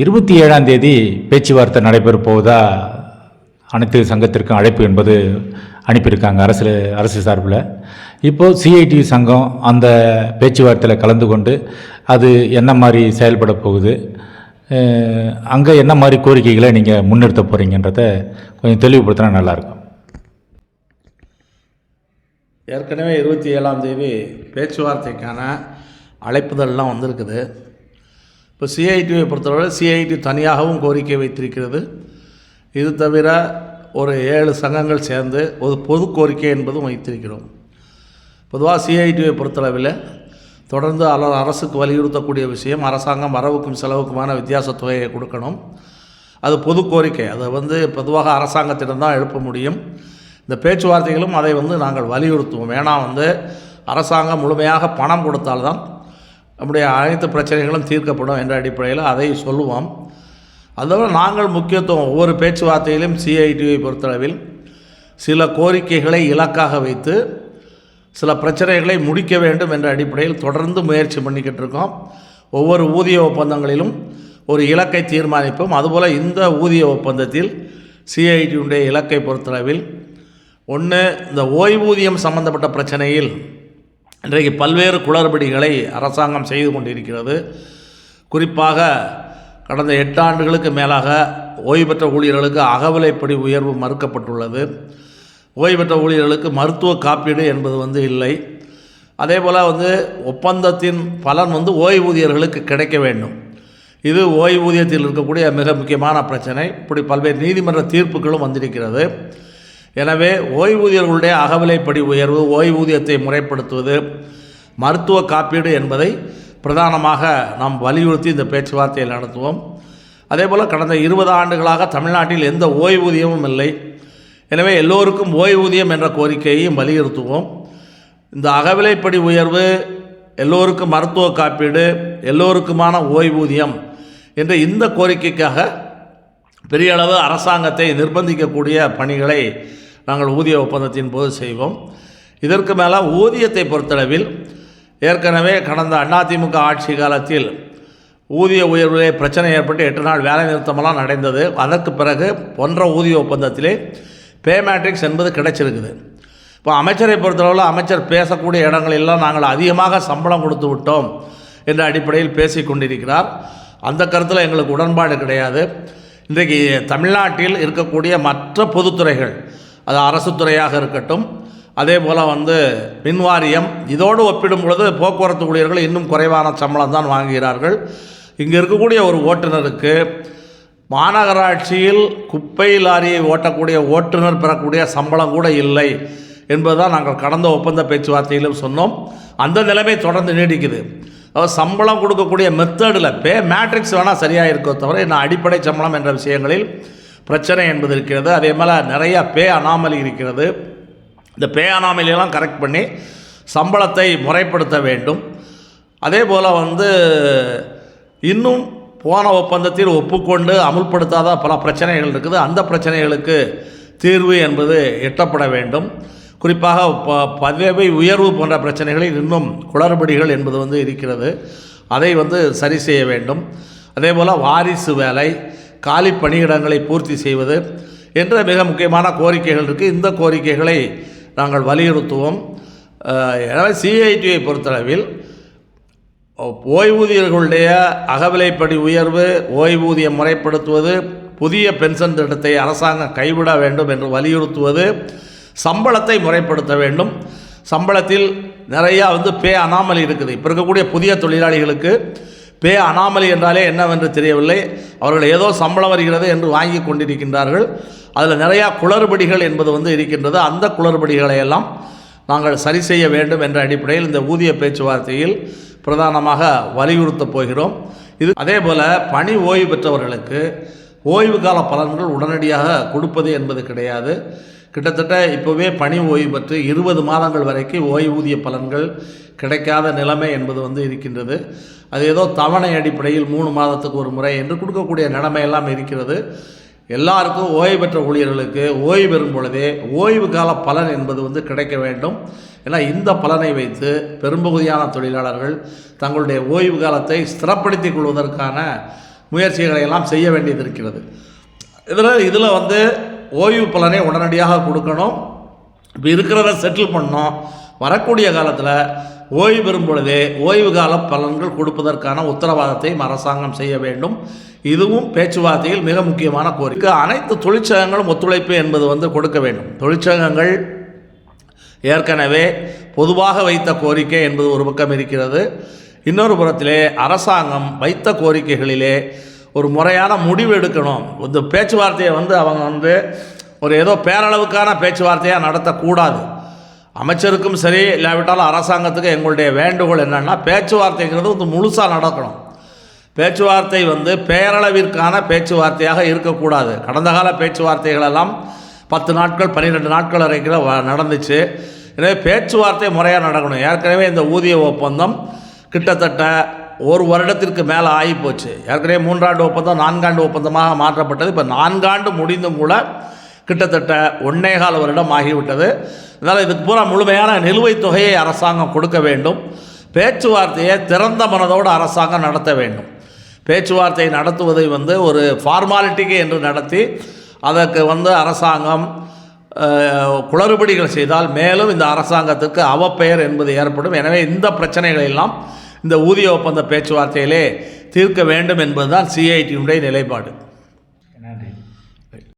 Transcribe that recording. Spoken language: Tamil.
இருபத்தி ஏழாம் தேதி பேச்சுவார்த்தை நடைபெற போவதா அனைத்து சங்கத்திற்கும் அழைப்பு என்பது அனுப்பியிருக்காங்க அரசு அரசு சார்பில். இப்போது சிஐடி சங்கம் அந்த பேச்சுவார்த்தையில் கலந்து கொண்டு அது என்ன மாதிரி செயல்பட போகுது? அங்கே என்ன மாதிரி கோரிக்கைகளை நீங்கள் முன்னிறுத்த போகிறீங்கன்றத கொஞ்சம் தெளிவுபடுத்தினா நல்லாயிருக்கும். ஏற்கனவே இருபத்தி ஏழாம் தேதி பேச்சுவார்த்தைக்கான அழைப்புதல்லாம் வந்திருக்குது. இப்போ சிஐடியை பொறுத்தவரை சிஐடி தனியாகவும் கோரிக்கை வைத்திருக்கிறது. இது தவிர ஒரு ஏழு சங்கங்கள் சேர்ந்து ஒரு பொது கோரிக்கை என்பதும் வைத்திருக்கிறோம். பொதுவாக சிஐடியை பொறுத்தளவில் தொடர்ந்து அரசுக்கு வலியுறுத்தக்கூடிய விஷயம் அரசாங்கம் வரவுக்கும் செலவுக்குமான வித்தியாச தொகையை கொடுக்கணும். அது பொது கோரிக்கை. அதை வந்து பொதுவாக அரசாங்கத்திடம் தான் எழுப்ப முடியும். இந்த பேச்சுவார்த்தைகளும் அதை வந்து நாங்கள் வலியுறுத்துவோம். ஏன்னா வந்து அரசாங்கம் முழுமையாக பணம் கொடுத்தால்தான் நம்முடைய அனைத்து பிரச்சனைகளும் தீர்க்கப்படும் என்ற அடிப்படையில் அதை சொல்லுவோம். அதோடு நாங்கள் முக்கியத்துவம் ஒவ்வொரு பேச்சுவார்த்தையிலும் சிஐடியை பொறுத்தளவில் சில கோரிக்கைகளை இலக்காக வைத்து சில பிரச்சனைகளை முடிக்க வேண்டும் என்ற அடிப்படையில் தொடர்ந்து முயற்சி பண்ணிக்கிட்டு இருக்கோம். ஒவ்வொரு ஊதிய ஒப்பந்தங்களிலும் ஒரு இலக்கை தீர்மானிப்போம். அதுபோல் இந்த ஊதிய ஒப்பந்தத்தில் சிஐடியுடைய இலக்கை பொறுத்தளவில் ஒன்று இந்த ஓய்வூதியம் சம்பந்தப்பட்ட பிரச்சனையில் இன்றைக்கு பல்வேறு குளறுபடிகளை அரசாங்கம் செய்து கொண்டிருக்கிறது. குறிப்பாக கடந்த எட்டு ஆண்டுகளுக்கு மேலாக ஓய்வு பெற்ற ஊழியர்களுக்கு அகவிலைப்படி உயர்வு மறுக்கப்பட்டுள்ளது. ஓய்வு பெற்ற ஊழியர்களுக்கு மருத்துவ காப்பீடு என்பது வந்து இல்லை. அதே போல் வந்து ஒப்பந்தத்தின் பலன் வந்து ஓய்வூதியர்களுக்கு கிடைக்க வேண்டும். இது ஓய்வூதியத்தில் இருக்கக்கூடிய மிக முக்கியமான பிரச்சனை. இப்படி பல்வேறு நீதிமன்ற தீர்ப்புகளும் வந்திருக்கிறது. எனவே ஓய்வூதியர்களுடைய அகவிலைப்படி உயர்வு ஓய்வூதியத்தை முறைப்படுத்துவது மருத்துவ காப்பீடு என்பதை பிரதானமாக நாம் வலியுறுத்தி இந்த பேச்சுவார்த்தையை நடத்துவோம். அதேபோல் கடந்த இருபது ஆண்டுகளாக தமிழ்நாட்டில் எந்த ஓய்வூதியமும் இல்லை. எனவே எல்லோருக்கும் ஓய்வூதியம் என்ற கோரிக்கையையும் வலியுறுத்துவோம். இந்த அகவிலைப்படி உயர்வு எல்லோருக்கும் மருத்துவ காப்பீடு எல்லோருக்குமான ஓய்வூதியம் என்ற இந்த கோரிக்கைக்காக பெரிய அளவு அரசாங்கத்தை நிர்பந்திக்கக்கூடிய பணிகளை நாங்கள் ஊதிய ஒப்பந்தத்தின் போது செய்வோம். இதற்கு மேலே ஊதியத்தை பொறுத்தளவில் ஏற்கனவே கடந்த அதிமுக ஆட்சி காலத்தில் ஊதிய உயர்விலே பிரச்சனை ஏற்பட்டு எட்டு நாள் வேலை நிறுத்தமெல்லாம் நடந்தது. அதற்கு பிறகு போன்ற ஊதிய ஒப்பந்தத்திலே பே மேட்ரிக்ஸ் என்பது கிடைச்சிருக்குது. இப்போ அமைச்சரை பொறுத்தளவில் அமைச்சர் பேசக்கூடிய இடங்களெல்லாம் நாங்கள் அதிகமாக சம்பளம் கொடுத்து விட்டோம் என்ற அடிப்படையில் பேசி கொண்டிருக்கிறார். அந்த கருத்தில் எங்களுக்கு உடன்பாடு கிடையாது. இன்றைக்கு தமிழ்நாட்டில் இருக்கக்கூடிய மற்ற பொதுத்துறைகள் அது அரசு துறையாக இருக்கட்டும். அதே போல் வந்து மின்வாரியம் இதோடு ஒப்பிடும் பொழுது போக்குவரத்து ஊழியர்கள் இன்னும் குறைவான சம்பளம் தான் வாங்குகிறார்கள். இங்கே இருக்கக்கூடிய ஒரு ஓட்டுநருக்கு மாநகராட்சியில் குப்பை லாரியை ஓட்டக்கூடிய ஓட்டுநர் பெறக்கூடிய சம்பளம் கூட இல்லை என்பதுதான் நாங்கள் கடந்த ஒப்பந்த பேச்சுவார்த்தையிலும் சொன்னோம். அந்த நிலைமை தொடர்ந்து நீடிக்குது. அதாவது சம்பளம் கொடுக்கக்கூடிய மெத்தடில் பே மேட்ரிக்ஸ் வேணால் சரியாக இருக்கோ தவிர இன்னும் அடிப்படை சம்பளம் என்ற விஷயங்களில் பிரச்சனை என்பது இருக்கிறது. அதே மேலே நிறையா பே அனாமலி இருக்கிறது. இந்த பே அனாமலியெல்லாம் கரெக்ட் பண்ணி சம்பளத்தை முறைப்படுத்த வேண்டும். அதே போல் வந்து இன்னும் போன ஒப்பந்தத்தில் ஒப்புக்கொண்டு அமுல்படுத்தாத பல பிரச்சனைகள் இருக்குது. அந்த பிரச்சனைகளுக்கு தீர்வு என்பது எட்டப்பட வேண்டும். குறிப்பாக ப பதவி உயர்வு போன்ற பிரச்சனைகளில் இன்னும் குளறுபடிகள் என்பது வந்து இருக்கிறது. அதை வந்து சரி செய்ய வேண்டும். அதே போல் வாரிசு வேலை காலி பணியிடங்களை பூர்த்தி செய்வது என்ற மிக முக்கியமான கோரிக்கைகள் இருக்குது இந்த கோரிக்கைகளை நாங்கள் வலியுறுத்துவோம். எனவே சிஐடியை பொறுத்தளவில் ஓய்வூதியர்களுடைய அகவிலைப்படி உயர்வு ஓய்வூதியம் முறைப்படுத்துவது புதிய பென்ஷன் திட்டத்தை அரசாங்கம் கைவிட வேண்டும் என்று வலியுறுத்துவது சம்பளத்தை முறைப்படுத்த வேண்டும். சம்பளத்தில் நிறையா வந்து பே அனாமல் இருக்குது. இப்போ இருக்கக்கூடிய புதிய தொழிலாளிகளுக்கு பே அனாமலி என்றாலே என்னவென்று தெரியவில்லை. அவர்கள் ஏதோ சம்பளம் வருகிறது என்று வாங்கி கொண்டிருக்கின்றார்கள். அதில் நிறையா குளறுபடிகள் என்பது வந்து இருக்கின்றது. அந்த குளறுபடிகளை எல்லாம் நாங்கள் சரி செய்ய வேண்டும் என்ற அடிப்படையில் இந்த ஊதிய பேச்சுவார்த்தையில் பிரதானமாக வலியுறுத்தப் போகிறோம். இது அதே போல் பணி ஓய்வு பெற்றவர்களுக்கு ஓய்வு கால பலன்கள் உடனடியாக கொடுப்பது என்பது கிடையாது. கிட்டத்தட்ட இப்போவே பணி ஓய்வு பெற்று இருபது மாதங்கள் வரைக்கும் ஓய்வூதிய பலன்கள் கிடைக்காத நிலைமை என்பது வந்து இருக்கின்றது. அது ஏதோ தவணை அடிப்படையில் மூணு மாதத்துக்கு ஒரு முறை என்று கொடுக்கக்கூடிய நிலைமையெல்லாம் இருக்கிறது. எல்லாருக்கும் ஓய்வு பெற்ற ஊழியர்களுக்கு ஓய்வு பெறும் பொழுதே ஓய்வு கால பலன் என்பது வந்து கிடைக்க வேண்டும். ஏன்னா இந்த பலனை வைத்து பெரும்பகுதியான தொழிலாளர்கள் தங்களுடைய ஓய்வு காலத்தை ஸ்திரப்படுத்திக் கொள்வதற்கான முயற்சிகளை எல்லாம் செய்ய வேண்டியது இருக்கிறது. இதில் இதில் வந்து ஓய்வு பலனை உடனடியாக கொடுக்கணும். இப்போ இருக்கிறத செட்டில் பண்ணோம் வரக்கூடிய காலத்தில் ஓய்வு பெறும் பொழுதே ஓய்வு கால பலன்கள் கொடுப்பதற்கான உத்தரவாதத்தையும் அரசாங்கம் செய்ய வேண்டும். இதுவும் பேச்சுவார்த்தையில் மிக முக்கியமான கோரிக்கை. அனைத்து தொழிற்சங்கங்களும் ஒத்துழைப்பு என்பது வந்து கொடுக்க வேண்டும். தொழிற்சங்கங்கள் ஏற்கனவே பொதுவாக வைத்த கோரிக்கை என்பது ஒரு பக்கம் இருக்கிறது. இன்னொரு புறத்திலே அரசாங்கம் வைத்த கோரிக்கைகளிலே ஒரு முறையான முடிவு எடுக்கணும். இந்த பேச்சுவார்த்தையை வந்து அவங்க வந்து ஒரு ஏதோ பேரளவுக்கான பேச்சுவார்த்தையாக நடத்தக்கூடாது. அமைச்சருக்கும் சரி இல்லாவிட்டாலும் அரசாங்கத்துக்கு எங்களுடைய வேண்டுகோள் என்னென்னா பேச்சுவார்த்தைங்கிறது வந்து முழுசாக நடக்கணும். பேச்சுவார்த்தை வந்து பேரளவிற்கான பேச்சுவார்த்தையாக இருக்கக்கூடாது. கடந்த கால பேச்சுவார்த்தைகளெல்லாம் பத்து நாட்கள் பன்னிரெண்டு நாட்கள் வரைக்கும் வ- நடந்துச்சு. எனவே பேச்சுவார்த்தை முறையாக நடக்கணும். ஏற்கனவே இந்த ஊதிய ஒப்பந்தம் கிட்டத்தட்ட ஒரு வருடத்திற்கு மேலே ஆகி போச்சு ஏற்கனவே மூன்றாண்டு ஒப்பந்தம் நான்காண்டு ஒப்பந்தமாக மாற்றப்பட்டது. இப்போ நான்காண்டு முடிந்தும் கூட கிட்டத்தட்ட ஒன்னே கால வருடம் ஆகிவிட்டது. அதனால் இதுக்கு பூரா முழுமையான நிலுவைத் தொகையை அரசாங்கம் கொடுக்க வேண்டும். பேச்சுவார்த்தையை திறந்த மனதோடு அரசாங்கம் நடத்த வேண்டும். பேச்சுவார்த்தை நடத்துவதை வந்து ஒரு ஃபார்மாலிட்டிக்கு என்று நடத்தி அதற்கு வந்து அரசாங்கம் குளறுபடிகள் செய்தால் மேலும் இந்த அரசாங்கத்துக்கு அவப்பெயர் என்பது ஏற்படும். எனவே இந்த பிரச்சனைகளெல்லாம் எல்லாம் இந்த ஊதிய ஒப்பந்த பேச்சுவார்த்தையிலே தீர்க்க வேண்டும் என்பதுதான் சிஐடியுடைய நிலைப்பாடு.